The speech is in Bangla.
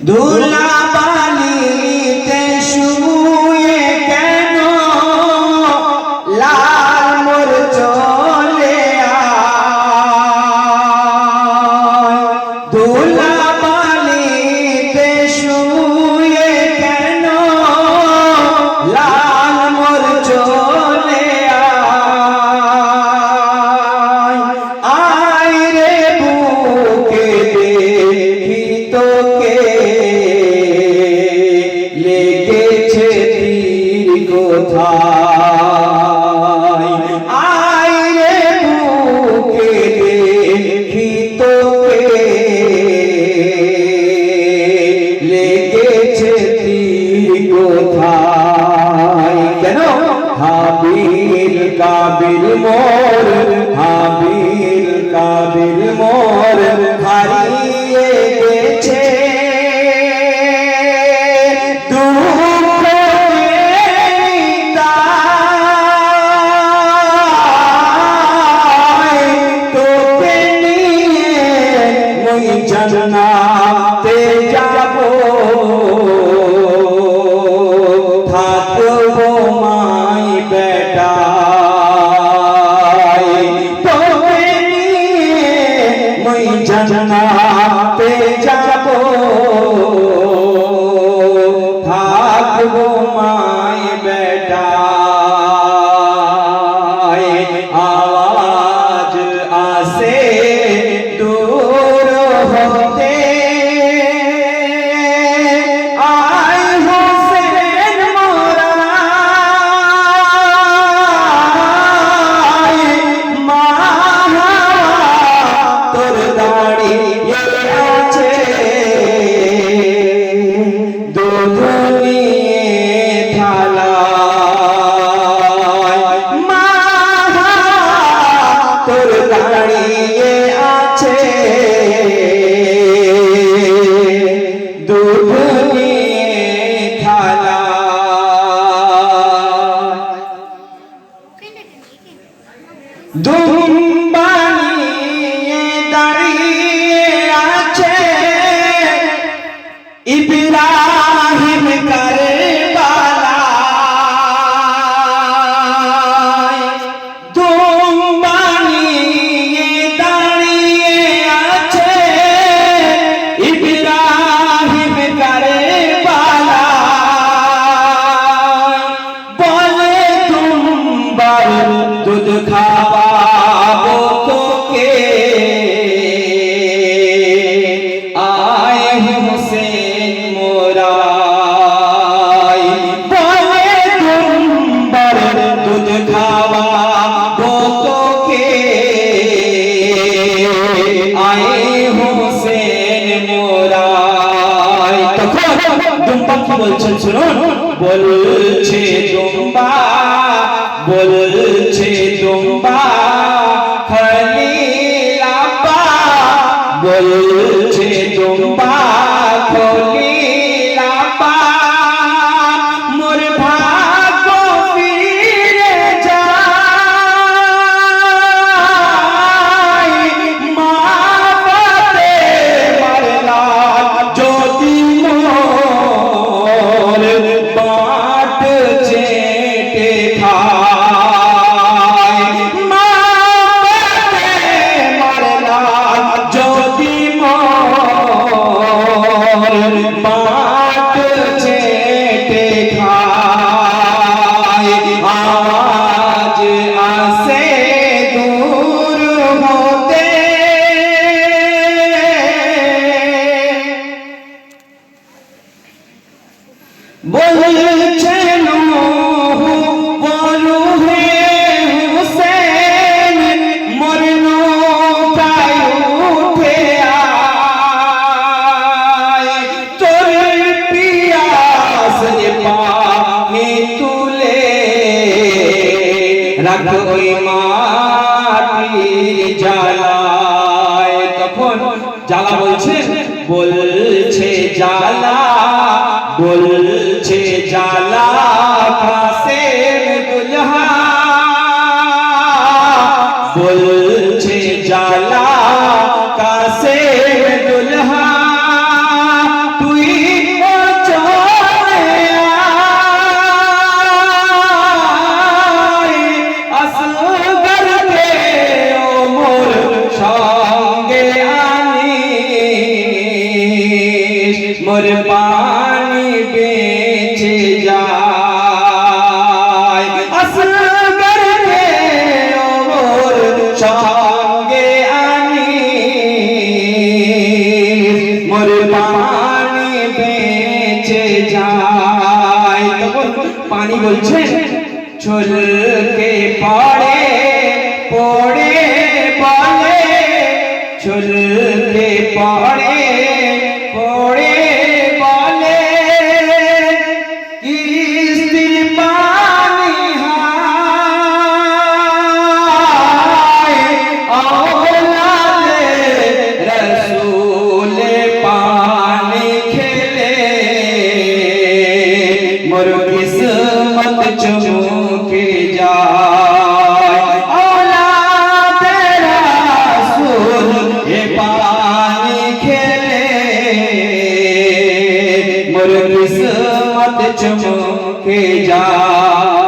দুলাবালিতে শুয়ে কেন? লাল মোর চলে দুলা কোথায়? আয় রে বুকে দেখি তোকে লেগেছে কাবিল মোর হাবিল কাবিল মোর। দাঁড়িয়ে আছে। দুধ থালা দুধ জম্পা কি বলছেন শুনুন? বলছে জম্পা বলছে জম্পা খালি আপা বলছে জম্পা খালি লাগতো ওই মাটির জ্বালায়। তখন জ্বালা বলছে বলছে জ্বালা বল মোর পানি বেঁচে যায়। আসগরকে ওর সঙ্গে আনি মোর পানি বেঁচে যায়। তখন পানি বলছে ছলকে পড়ে পড়ে বলে ছলকে পড়ে কিসমত চমকে যায় আওলাদে রসুল এ পানি খেলে মোর কিসমত চমকে যায়